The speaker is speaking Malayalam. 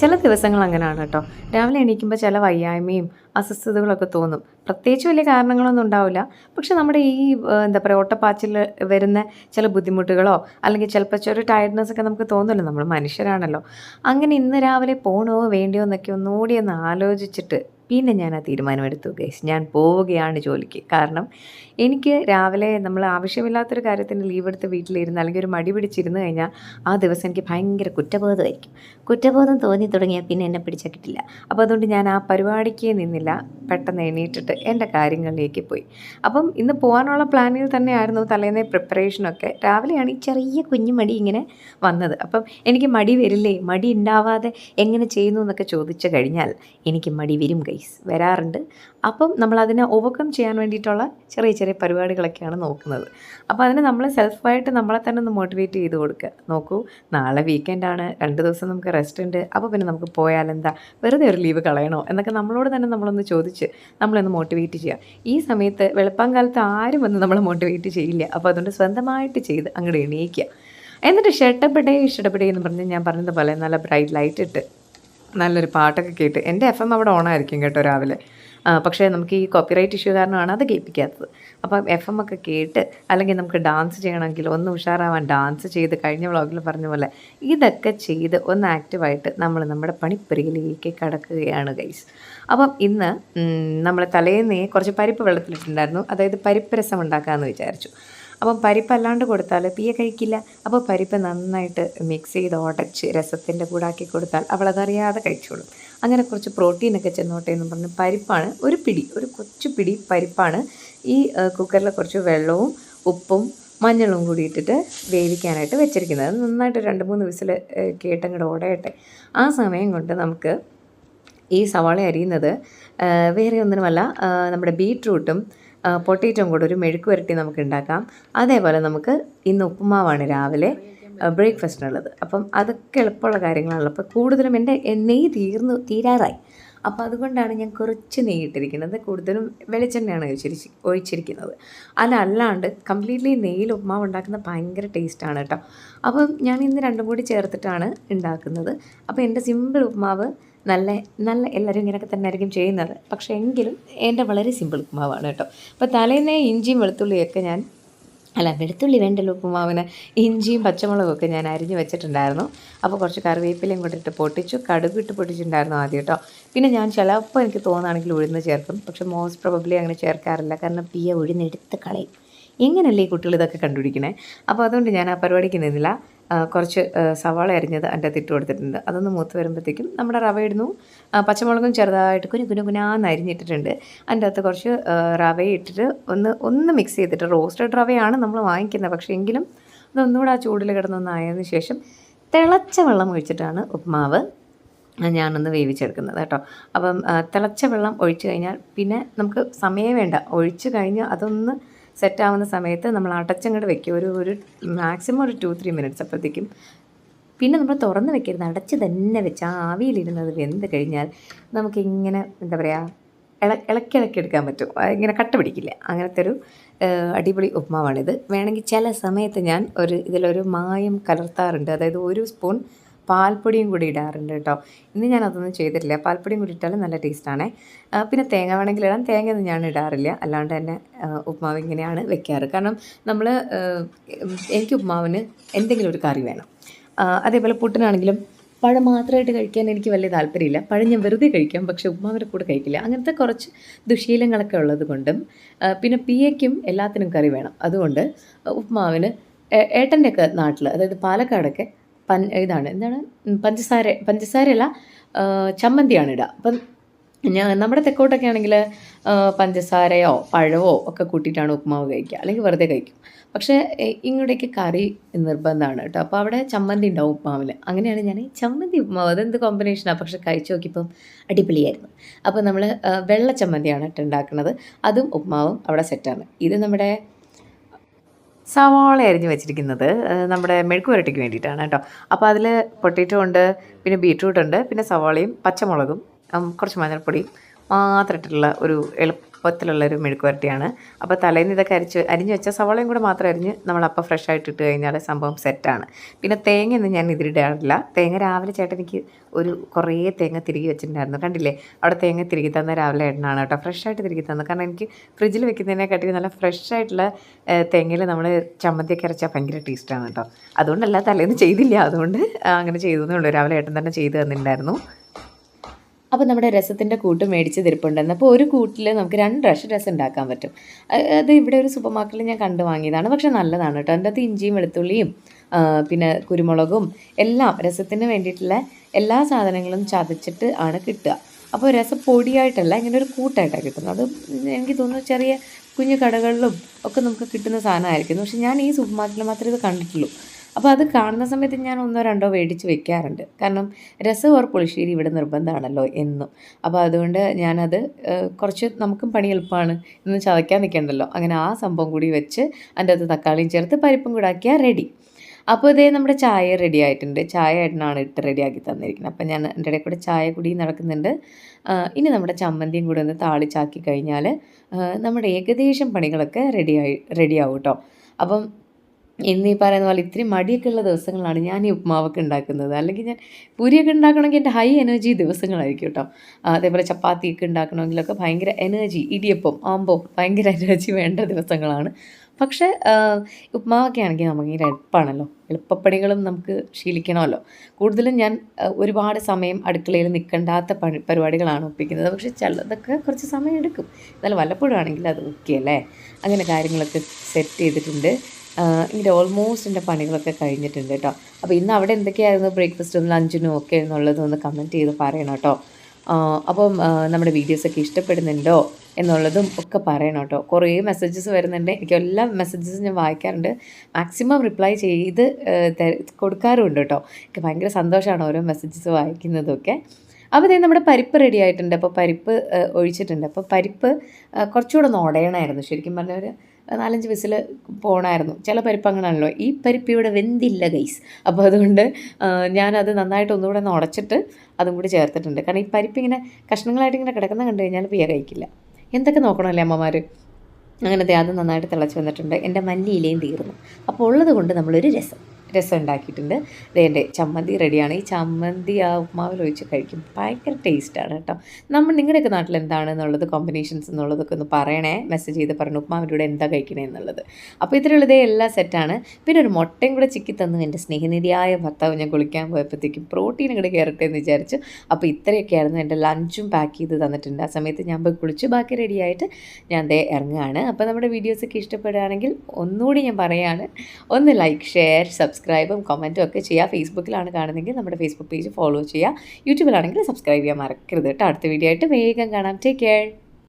ചില ദിവസങ്ങൾ അങ്ങനെയാണ് കേട്ടോ. രാവിലെ എണീക്കുമ്പോൾ ചില വയ്യായ്മയും അസ്വസ്ഥതകളൊക്കെ തോന്നും. പ്രത്യേകിച്ച് വലിയ കാരണങ്ങളൊന്നും ഉണ്ടാവില്ല. പക്ഷെ നമ്മുടെ ഈ എന്താ പറയുക ഓട്ടപ്പാച്ചിൽ വരുന്ന ചില ബുദ്ധിമുട്ടുകളോ അല്ലെങ്കിൽ ചിലപ്പോൾ ചെറിയ ടയർഡ്നെസ് ഒക്കെ നമുക്ക് തോന്നുമല്ലോ നമ്മൾ മനുഷ്യരാണല്ലോ. അങ്ങനെ ഇന്ന് രാവിലെ പോകണോ വേണ്ടിയോ എന്നൊക്കെ ഒന്നുകൂടി ഒന്ന് ആലോചിച്ചിട്ട് പിന്നെ ഞാൻ ആ തീരുമാനമെടുത്തു ഗൈസ് ഞാൻ പോവുകയാണ് ജോലിക്ക്. കാരണം എനിക്ക് രാവിലെ നമ്മൾ ആവശ്യമില്ലാത്തൊരു കാര്യത്തിന് ലീവ് എടുത്ത് വീട്ടിലിരുന്ന് അല്ലെങ്കിൽ ഒരു മടി പിടിച്ചിരുന്ന് കഴിഞ്ഞാൽ ആ ദിവസം എനിക്ക് ഭയങ്കര കുറ്റബോധമായിരിക്കും. കുറ്റബോധം തോന്നി തുടങ്ങിയാൽ പിന്നെ എന്നെ പിടിച്ചാൽ കിട്ടില്ല. അപ്പോൾ അതുകൊണ്ട് ഞാൻ ആ പരിപാടിക്ക് നിന്നില്ല. പെട്ടെന്ന് എണീറ്റിട്ട് എന്റെ കാര്യങ്ങളിലേക്ക് പോയി. അപ്പം ഇന്ന് പോകാനുള്ള പ്ലാനിൽ തന്നെയായിരുന്നു തലേന്നെ പ്രിപ്പറേഷനൊക്കെ രാവിലെയാണ് ഈ ചെറിയ കുഞ്ഞു മടി ഇങ്ങനെ വന്നത്. അപ്പം എനിക്ക് മടി വരില്ലേ? മടി ഉണ്ടാവാതെ എങ്ങനെ ചെയ്യുന്നു എന്നൊക്കെ ചോദിച്ചു കഴിഞ്ഞാൽ എനിക്ക് മടി വരും ഗൈസ് വരാറുണ്ട്. അപ്പം നമ്മൾ അതിനെ ഓവർകം ചെയ്യാൻ വേണ്ടിയിട്ടുള്ള ചെറിയ ചെറിയ പരിപാടികളൊക്കെയാണ് നോക്കുന്നത്. അപ്പോൾ അതിന് നമ്മൾ സെൽഫായിട്ട് നമ്മളെ തന്നെ ഒന്ന് മോട്ടിവേറ്റ് ചെയ്ത് കൊടുക്കുക നോക്കൂ നാളെ വീക്കെൻഡാണ് രണ്ട് ദിവസം നമുക്ക് റെസ്റ്റ് ഉണ്ട്. അപ്പോൾ പിന്നെ നമുക്ക് പോയാൽ എന്താ വെറുതെ ഒരു ലീവ് കളയണോ? എന്നൊക്കെ നമ്മളോട് തന്നെ നമ്മളൊന്ന് ചോദിച്ച് നമ്മളൊന്ന് മോട്ടിവേറ്റ് ചെയ്യുക ഈ സമയത്ത് വെളുപ്പം കാലത്ത് ആരും വന്ന് നമ്മളെ മോട്ടിവേറ്റ് ചെയ്യില്ല. അപ്പോൾ അതുകൊണ്ട് സ്വന്തമായിട്ട് ചെയ്ത് അങ്ങോട്ട് എണീക്കുക എന്നിട്ട് ഷട്ടപ്പെടേ ഇഷ്ടപ്പെടേ എന്ന് പറഞ്ഞ് ഞാൻ പറഞ്ഞതുപോലെ നല്ല ബ്രൈറ്റ് ലൈറ്റ് ഇട്ട് നല്ലൊരു പാട്ടൊക്കെ കേട്ട് എന്റെ എഫ് എം അവിടെ ഓണായിരിക്കും കേട്ടോ രാവിലെ. പക്ഷേ നമുക്ക് ഈ കോപ്പിറൈറ്റ് ഇഷ്യൂ കാരണമാണ് അത് കേൾപ്പിക്കാത്തത്. അപ്പം എഫ് എം ഒക്കെ കേട്ട് അല്ലെങ്കിൽ നമുക്ക് ഡാൻസ് ചെയ്യണമെങ്കിൽ ഒന്ന് ഉഷാറാവാൻ ഡാൻസ് ചെയ്ത് കഴിഞ്ഞ വ്ളോഗിൽ പറഞ്ഞ പോലെ ഇതൊക്കെ ചെയ്ത് ഒന്ന് ആക്റ്റീവായിട്ട് നമ്മൾ നമ്മുടെ പണിപ്പുരയിലേക്ക് കടക്കുകയാണ് ഗൈസ് അപ്പം ഇന്ന് നമ്മൾ തലേന്നേ കുറച്ച് പരിപ്പ് വെള്ളത്തിലിട്ടുണ്ടായിരുന്നു. അതായത് പരിപ്പ് രസം ഉണ്ടാക്കാമെന്ന് വിചാരിച്ചു. അപ്പം പരിപ്പ് അല്ലാണ്ട് കൊടുത്താൽ പിയ കഴിക്കില്ല. അപ്പോൾ പരിപ്പ് നന്നായിട്ട് മിക്സ് ചെയ്ത് ഉടച്ച് രസത്തിന്റെ കൂടാക്കി കൊടുത്താൽ അവൾ അതറിയാതെ കഴിച്ചോളും. അങ്ങനെ കുറച്ച് പ്രോട്ടീനൊക്കെ ചെന്നോട്ടെ എന്ന് പറഞ്ഞ് പരിപ്പാണ് ഒരു പിടി ഒരു കൊച്ചു പിടി പരിപ്പാണ്. ഈ കുക്കറിൽ കുറച്ച് വെള്ളവും ഉപ്പും മഞ്ഞളും കൂടി ഇട്ടിട്ട് വേവിക്കാനായിട്ട് വെച്ചിരിക്കുന്നത്. നന്നായിട്ട് രണ്ട് മൂന്ന് വിസിൽ കേട്ടങ്ങോട്ട് ഓടയട്ടെ ആ സമയം കൊണ്ട് നമുക്ക് ഈ സവാള അരിയുന്നത് വേറെ ഒന്നിനുമല്ല നമ്മുടെ ബീട്രൂട്ടും പൊട്ടേറ്റോയും കൂടെ ഒരു മെഴുക്ക് വരട്ടി നമുക്ക് ഉണ്ടാക്കാം. അതേപോലെ നമുക്ക് ഇന്ന് ഉപ്പുമാവാണ് രാവിലെ ബ്രേക്ക്ഫാസ്റ്റിനുള്ളത് അപ്പം അതൊക്കെ എളുപ്പമുള്ള കാര്യങ്ങളാണല്ലോ. അപ്പോൾ കൂടുതലും എന്റെ നെയ്യ് തീർന്നു തീരാറായി. അപ്പോൾ അതുകൊണ്ടാണ് ഞാൻ കുറച്ച് നെയ്യ് ഇട്ടിരിക്കുന്നത്. കൂടുതലും വെളിച്ചെണ്ണയാണ് ഒഴിച്ചിരിച്ച് ഒഴിച്ചിരിക്കുന്നത്. അതല്ലാണ്ട് കംപ്ലീറ്റ്ലി നെയ്യിൽ ഉപ്മാവ് ഉണ്ടാക്കുന്ന ഭയങ്കര ടേസ്റ്റാണ് കേട്ടോ. അപ്പം ഞാൻ ഇന്ന് രണ്ടും കൂടി ചേർത്തിട്ടാണ് ഉണ്ടാക്കുന്നത്. അപ്പോൾ എന്റെ സിമ്പിൾ ഉപ്മാവ് നല്ല നല്ല എല്ലാവരും ഇങ്ങനെയൊക്കെ തന്നെ ആയിരിക്കും ചെയ്യുന്നത്. പക്ഷേ എങ്കിലും എന്റെ വളരെ സിമ്പിൾ ഉപ്പുമാവാണ് കേട്ടോ. അപ്പോൾ തലേന്നേ ഇഞ്ചിയും വെളുത്തുള്ളിയൊക്കെ ഞാൻ അല്ല വെളുത്തുള്ളി വേണ്ടല്ലോ ഉപ്പുമാവിന്. ഇഞ്ചിയും പച്ചമുളകൊക്കെ ഞാൻ അരിഞ്ഞ് വെച്ചിട്ടുണ്ടായിരുന്നു. അപ്പോൾ കുറച്ച് കറിവേപ്പിലയും കൂടെ ഇട്ട് പൊട്ടിച്ചു കടുക് ഇട്ട് പൊട്ടിച്ചിട്ടുണ്ടായിരുന്നു ആദ്യം കേട്ടോ. പിന്നെ ഞാൻ ചിലപ്പോൾ എനിക്ക് തോന്നുകയാണെങ്കിൽ ഉഴുന്ന് ചേർക്കും. പക്ഷെ മോസ്റ്റ് പ്രോബബ്ലി അങ്ങനെ ചേർക്കാറില്ല. കാരണം പിയ ഉഴുന്നെടുത്ത് കളയും. എങ്ങനെയല്ലേ ഈ കുട്ടികൾ ഇതൊക്കെ കണ്ടുപിടിക്കണേ? അപ്പോൾ അതുകൊണ്ട് ഞാൻ ആ പരിപാടിക്ക് നിന്നില്ല. കുറച്ച് സവാള അരിഞ്ഞത് അതിന്റെ അകത്ത് ഇട്ട് കൊടുത്തിട്ടുണ്ട്. അതൊന്ന് മൂത്ത് വരുമ്പോഴത്തേക്കും നമ്മുടെ റവ ഇടുന്നു. പച്ചമുളകും ചെറുതായിട്ട് കുഞ്ഞു കുഞ്ഞു കുഞ്ഞാന്ന് അരിഞ്ഞിട്ടിട്ടുണ്ട്. അതിന്റെ അകത്ത് കുറച്ച് റവ ഇട്ടിട്ട് ഒന്ന് ഒന്ന് മിക്സ് ചെയ്തിട്ട് റോസ്റ്റഡ് റവയാണ് നമ്മൾ വാങ്ങിക്കുന്നത്. പക്ഷേ എങ്കിലും അതൊന്നുകൂടെ ആ ചൂടിൽ കിടന്നൊന്ന് ആയതിനു ശേഷം തിളച്ച വെള്ളം ഒഴിച്ചിട്ടാണ് ഉപ്മാവ് ഞാനൊന്ന് വേവിച്ചെടുക്കുന്നത് കേട്ടോ. അപ്പം തിളച്ച വെള്ളം ഒഴിച്ചു കഴിഞ്ഞാൽ പിന്നെ നമുക്ക് സമയം വേണ്ട. ഒഴിച്ചു കഴിഞ്ഞ് അതൊന്ന് സെറ്റാവുന്ന സമയത്ത് നമ്മൾ അടച്ചങ്ങോട്ട് വെക്കുക ഒരു ഒരു മാക്സിമം ഒരു ടു ത്രീ മിനിറ്റ്സ് അപ്പോഴത്തേക്കും. പിന്നെ നമ്മൾ തുറന്ന് വെക്കരുത്. അടച്ച് തന്നെ വെച്ച് ആ ആവിയിലിരുന്നത് വെന്ത് കഴിഞ്ഞാൽ നമുക്കിങ്ങനെ എന്താ പറയുക ഇള ഇളക്കിളക്കി ഇളക്കി എടുക്കാൻ പറ്റും. ഇങ്ങനെ കട്ട പിടിക്കില്ല. അങ്ങനത്തെ ഒരു അടിപൊളി ഉപ്മാവാണിത്. വേണമെങ്കിൽ ചില സമയത്ത് ഞാൻ ഒരു ഇതിലൊരു മായം കലർത്താറുണ്ട്. അതായത് ഒരു സ്പൂൺ പാൽപ്പൊടിയും കൂടി ഇടാറുണ്ട് കേട്ടോ. ഇന്ന് ഞാൻ അതൊന്നും ചെയ്തിട്ടില്ല. പാൽപ്പൊടിയും കൂടി ഇട്ടാലും നല്ല ടേസ്റ്റാണേ പിന്നെ തേങ്ങ വേണമെങ്കിൽ ഇടാം. തേങ്ങ ഒന്നും ഞാൻ ഇടാറില്ല. അല്ലാണ്ട് തന്നെ ഉപ്മാവ് ഇങ്ങനെയാണ് വെക്കാറ്. കാരണം നമ്മൾ എനിക്ക് ഉപ്മാവിന് എന്തെങ്കിലും ഒരു കറി വേണം. അതേപോലെ പുട്ടിനാണെങ്കിലും പഴം മാത്രമായിട്ട് കഴിക്കാൻ എനിക്ക് വലിയ താല്പര്യമില്ല. പഴം ഞാൻ വെറുതെ കഴിക്കാം. പക്ഷേ ഉപ്മാവിന്റെ കൂടെ കഴിക്കില്ല. അങ്ങനത്തെ കുറച്ച് ദുശീലങ്ങളൊക്കെ ഉള്ളത് കൊണ്ടും പിന്നെ പിയയ്ക്കും എല്ലാത്തിനും കറി വേണം. അതുകൊണ്ട് ഉപ്മാവിന് ഏട്ടന്റെയൊക്കെ നാട്ടിൽ അതായത് പാലക്കാടൊക്കെ പൻ ഇതാണ് എന്താണ്? പഞ്ചസാര പഞ്ചസാരയല്ല ചമ്മന്തിയാണ് ഇടുക അപ്പം ഞാൻ നമ്മുടെ തെക്കോട്ടൊക്കെ ആണെങ്കിൽ പഞ്ചസാരയോ പഴമോ ഒക്കെ കൂട്ടിയിട്ടാണ് ഉപ്മാവ് കഴിക്കുക. അല്ലെങ്കിൽ വെറുതെ കഴിക്കും. പക്ഷേ ഇങ്ങോട്ടേക്ക് കറി നിർബന്ധമാണ് കേട്ടോ. അപ്പോൾ അവിടെ ചമ്മന്തി ഉണ്ടാവും ഉപ്മാവിൽ അങ്ങനെയാണ് ഞാൻ ചമ്മന്തി ഉപ്മാവ്. അതെന്ത് കോമ്പിനേഷനാണ് പക്ഷെ കഴിച്ചു നോക്കിയപ്പം അടിപൊളിയായിരുന്നു. അപ്പോൾ നമ്മൾ വെള്ള ചമ്മന്തിയാണ് കേട്ടോ ഉണ്ടാക്കുന്നത്. അതും ഉപ്മാവും അവിടെ സെറ്റാണ് ഇത് നമ്മുടെ സവാള അരിഞ്ഞ് വെച്ചിരിക്കുന്നത് നമ്മുടെ മെഴുക്ക് പുരട്ടിക്ക് വേണ്ടിയിട്ടാണ് കേട്ടോ. അപ്പോൾ അതിൽ പൊട്ടേറ്റോ ഉണ്ട് പിന്നെ ബീട്രൂട്ട് ഉണ്ട് പിന്നെ സവാളയും പച്ചമുളകും കുറച്ച് മഞ്ഞൾപ്പൊടിയും മാത്രം ഇട്ടിട്ടുള്ള ഒരു എളുപ്പ എളുപ്പത്തിലുള്ളൊരു മെഴുക്കുവരട്ടിയാണ് അപ്പോൾ തലേന്ന് ഇതൊക്കെ അരിച്ച് അരിഞ്ഞ് വെച്ച സവാളയും കൂടെ മാത്രം അരിഞ്ഞ് നമ്മളപ്പോൾ ഫ്രഷ് ആയിട്ട് ഇട്ട് കഴിഞ്ഞാൽ സംഭവം സെറ്റാണ്. പിന്നെ തേങ്ങ ഒന്നും ഞാൻ ഇതിലിടാറില്ല. തേങ്ങ രാവിലെ ചേട്ടൻ എനിക്ക് ഒരു കുറേ തേങ്ങ തിരികെ വെച്ചിട്ടുണ്ടായിരുന്നു. കണ്ടില്ലേ? അവിടെ തേങ്ങ തിരികെ തന്ന രാവിലെ എണ്ണാണ് കേട്ടോ. ഫ്രഷ് ആയിട്ട് തിരികെ തന്നത്. കാരണം എനിക്ക് ഫ്രിഡ്ജിൽ വെക്കുന്നതിനെക്കാട്ടി നല്ല ഫ്രഷ് ആയിട്ടുള്ള തേങ്ങയിൽ നമ്മൾ ചമ്മന്തിയൊക്കെ അരച്ചാൽ ഭയങ്കര ടേസ്റ്റാണ് കേട്ടോ. അതുകൊണ്ടല്ല തലേന്ന് ചെയ്തില്ല. അതുകൊണ്ട് അങ്ങനെ ചെയ്തതേ ഉള്ളൂ. രാവിലെ ഏട്ടൻ തന്നെ ചെയ്ത് തന്നിട്ടുണ്ടായിരുന്നു. അപ്പോൾ നമ്മുടെ രസത്തിന്റെ കൂട്ട് മേടിച്ച് തിരിപ്പുണ്ടെന്ന് അപ്പോൾ ഒരു കൂട്ടിൽ നമുക്ക് രണ്ട് പ്രാവശ്യം രസം ഉണ്ടാക്കാൻ പറ്റും. അത് ഇവിടെ ഒരു സൂപ്പർ മാർക്കറ്റിൽ ഞാൻ കണ്ടു വാങ്ങിയതാണ്. പക്ഷേ നല്ലതാണ് കേട്ടോ അതിന്റെ അകത്ത് ഇഞ്ചിയും വെളുത്തുള്ളിയും പിന്നെ കുരുമുളകും എല്ലാം രസത്തിന് വേണ്ടിയിട്ടുള്ള എല്ലാ സാധനങ്ങളും ചതച്ചിട്ട് ആണ് കിട്ടുക. അപ്പോൾ രസം പൊടിയായിട്ടല്ല ഇങ്ങനെ ഒരു കൂട്ടായിട്ടാണ് കിട്ടുന്നത്. അത് എനിക്ക് തോന്നുന്നു ചെറിയ കുഞ്ഞു കടകളിലും ഒക്കെ നമുക്ക് കിട്ടുന്ന സാധനമായിരിക്കും പക്ഷേ ഞാൻ ഈ സൂപ്പർ മാർക്കറ്റിൽ മാത്രമേ ഇത് കണ്ടിട്ടുള്ളൂ. അപ്പോൾ അത് കാണുന്ന സമയത്ത് ഞാൻ ഒന്നോ രണ്ടോ മേടിച്ച് വെക്കാറുണ്ട്. കാരണം രസം ഓർ പുളിശ്ശേരി ഇവിടെ നിർബന്ധമാണല്ലോ എന്നും. അപ്പോൾ അതുകൊണ്ട് ഞാനത് കുറച്ച് നമുക്കും പണി എളുപ്പമാണ് ഇന്ന് ചതയ്ക്കാൻ നിൽക്കണ്ടല്ലോ. അങ്ങനെ ആ സംഭവം കൂടി വെച്ച് അതിന്റെ അകത്ത് തക്കാളിയും ചേർത്ത് പരിപ്പും കൂടെ ആക്കിയാൽ റെഡി അപ്പോൾ ഇതേ നമ്മുടെ ചായ റെഡി ആയിട്ടുണ്ട്. ചായ ഏട്ടനാണ് ഇട്ട് റെഡിയാക്കി തന്നിരിക്കുന്നത്. അപ്പം ഞാൻ എന്റെ ഇടയിൽ കൂടെ ചായ കൂടി നടക്കുന്നുണ്ട്. ഇനി നമ്മുടെ ചമ്മന്തിയും കൂടെ ഒന്ന് താളിച്ചാക്കി കഴിഞ്ഞാൽ നമ്മുടെ ഏകദേശം പണികളൊക്കെ റെഡിയായി റെഡിയാവും കേട്ടോ. അപ്പം ഇന്ന് ഈ പറയുന്ന പോലെ ഇത്തിരി മടിയൊക്കെ ഉള്ള ദിവസങ്ങളാണ് ഞാൻ ഈ ഉപ്മാവൊക്കെ ഉണ്ടാക്കുന്നത്. അല്ലെങ്കിൽ ഞാൻ പൂരിയൊക്കെ ഉണ്ടാക്കണമെങ്കിൽ എന്റെ ഹൈ എനർജി ദിവസങ്ങളായിരിക്കും കേട്ടോ. അതേപോലെ ചപ്പാത്തിയൊക്കെ ഉണ്ടാക്കണമെങ്കിലൊക്കെ ഭയങ്കര എനർജി ഇടിയപ്പം ആമ്പോ ഭയങ്കര എനർജി വേണ്ട ദിവസങ്ങളാണ്. പക്ഷേ ഉപ്മാവൊക്കെ ആണെങ്കിൽ നമുക്ക് ഇങ്ങനെ എളുപ്പമാണല്ലോ എളുപ്പപ്പണികളും നമുക്ക് ശീലിക്കണമല്ലോ. കൂടുതലും ഞാൻ ഒരുപാട് സമയം അടുക്കളയിൽ നിൽക്കേണ്ടാത്ത പണി പരിപാടികളാണ് ഒപ്പിക്കുന്നത്. പക്ഷേ ചിലതൊക്കെ കുറച്ച് സമയം എടുക്കും. എന്നാലും വല്ലപ്പോഴും ആണെങ്കിൽ അത് ഓക്കെ അല്ലേ? അങ്ങനെ കാര്യങ്ങളൊക്കെ സെറ്റ് ചെയ്തിട്ടുണ്ട്. ഇങ്ങനെ ഓൾമോസ്റ്റ് എന്റെ പണികളൊക്കെ കഴിഞ്ഞിട്ടുണ്ട് കേട്ടോ അപ്പോൾ ഇന്ന് അവിടെ എന്തൊക്കെയായിരുന്നു ബ്രേക്ക്ഫാസ്റ്റും ലഞ്ചിനും ഒക്കെ എന്നുള്ളത് ഒന്ന് കമന്റ് ചെയ്ത് പറയണം കേട്ടോ അപ്പം നമ്മുടെ വീഡിയോസൊക്കെ ഇഷ്ടപ്പെടുന്നുണ്ടോ എന്നുള്ളതും ഒക്കെ പറയണം കേട്ടോ കുറേ മെസ്സേജസ് വരുന്നുണ്ട്. എനിക്ക് എല്ലാ മെസ്സേജസും ഞാൻ വായിക്കാറുണ്ട്. മാക്സിമം റിപ്ലൈ ചെയ്ത് കൊടുക്കാറുമുണ്ട് കേട്ടോ എനിക്ക് ഭയങ്കര സന്തോഷമാണ് ഓരോ മെസ്സേജസ് വായിക്കുന്നതൊക്കെ. അപ്പോൾ ഇതേ നമ്മുടെ പരിപ്പ് റെഡി ആയിട്ടുണ്ട്. അപ്പോൾ പരിപ്പ് ഒഴിച്ചിട്ടുണ്ട്. അപ്പോൾ പരിപ്പ് കുറച്ചുകൂടെ ഒന്ന് ഉടയണമായിരുന്നു ശരിക്കും പറഞ്ഞാൽ ഒരു നാലഞ്ച് വിസിൽ പോകണമായിരുന്നു ചില പരിപ്പ് അങ്ങനെയാണല്ലോ. ഈ പരിപ്പ് ഇവിടെ വെന്തില്ല ഗൈസ് അപ്പോൾ അതുകൊണ്ട് ഞാനത് നന്നായിട്ട് ഒന്നുകൂടെ ഒന്ന് ഉടച്ചിട്ട് അതും കൂടി ചേർത്തിട്ടുണ്ട്. കാരണം ഈ പരിപ്പ് ഇങ്ങനെ കഷ്ണങ്ങളായിട്ട് ഇങ്ങനെ കിടക്കുന്ന കണ്ടു കഴിഞ്ഞാൽ പിയ കഴിക്കില്ല. എന്തൊക്കെ നോക്കണമല്ലേ അമ്മമാർ അങ്ങനത്തെ അത് നന്നായിട്ട് തിളച്ച് വന്നിട്ടുണ്ട്. എന്റെ മല്ലിയിലയും തീർന്നു. അപ്പോൾ ഉള്ളത് കൊണ്ട് നമ്മളൊരു രസം. രസം ഉണ്ടാക്കിയിട്ടുണ്ട് എന്റെ ചമ്മന്തി റെഡിയാണ് ഈ ചമ്മന്തി ആ ഉപ്മാവിൽ ഒഴിച്ച് കഴിക്കും. ഭയങ്കര ടേസ്റ്റാണ് കേട്ടോ. നമ്മൾ നിങ്ങളുടെയൊക്കെ നാട്ടിൽ എന്താണ് എന്നുള്ളത് കോമ്പിനേഷൻസ് എന്നുള്ളതൊക്കെ ഒന്ന് പറയണേ. മെസ്സേജ് ചെയ്ത് പറഞ്ഞു ഉപ്മാവിന്റെ കൂടെ എന്താ കഴിക്കണേ എന്നുള്ളത്. അപ്പോൾ ഇതിലുള്ളതേ എല്ലാ സെറ്റാണ് പിന്നെ ഒരു മുട്ടയും കൂടെ ചിക്കി തന്നു എന്റെ സ്നേഹനിധിയായ ഭർത്താവ് ഞാൻ കുളിക്കാൻ പോയപ്പോഴത്തേക്കും പ്രോട്ടീൻ കൂടെ കയറട്ടെ എന്ന് വിചാരിച്ചു. അപ്പോൾ ഇത്രയൊക്കെയായിരുന്നു എന്റെ ലഞ്ചും പാക്ക് ചെയ്ത് തന്നിട്ടുണ്ട്. ആ സമയത്ത് ഞാൻ പോയി കുളിച്ച്. ബാക്കി റെഡിയായിട്ട് ഞാൻ ദേ ഇറങ്ങുകയാണ്. അപ്പോൾ നമ്മുടെ വീഡിയോസൊക്കെ ഇഷ്ടപ്പെടുകയാണെങ്കിൽ ഒന്നുകൂടി ഞാൻ പറയുകയാണ് ഒന്ന് ലൈക്ക് ഷെയർ സബ്സ്ക്രൈബും കമന്റും ഒക്കെ ചെയ്യുക. ഫേസ്ബുക്കിലാണ് കാണുന്നതെങ്കിൽ നമ്മുടെ ഫേസ്ബുക്ക് പേജ് ഫോളോ ചെയ്യുക. യൂട്യൂബിലാണെങ്കിൽ സബ്സ്ക്രൈബ് ചെയ്യാൻ മറക്കരുത് കേട്ടോ. അടുത്ത വീഡിയോ ആയിട്ട് വേഗം കാണാം. Take care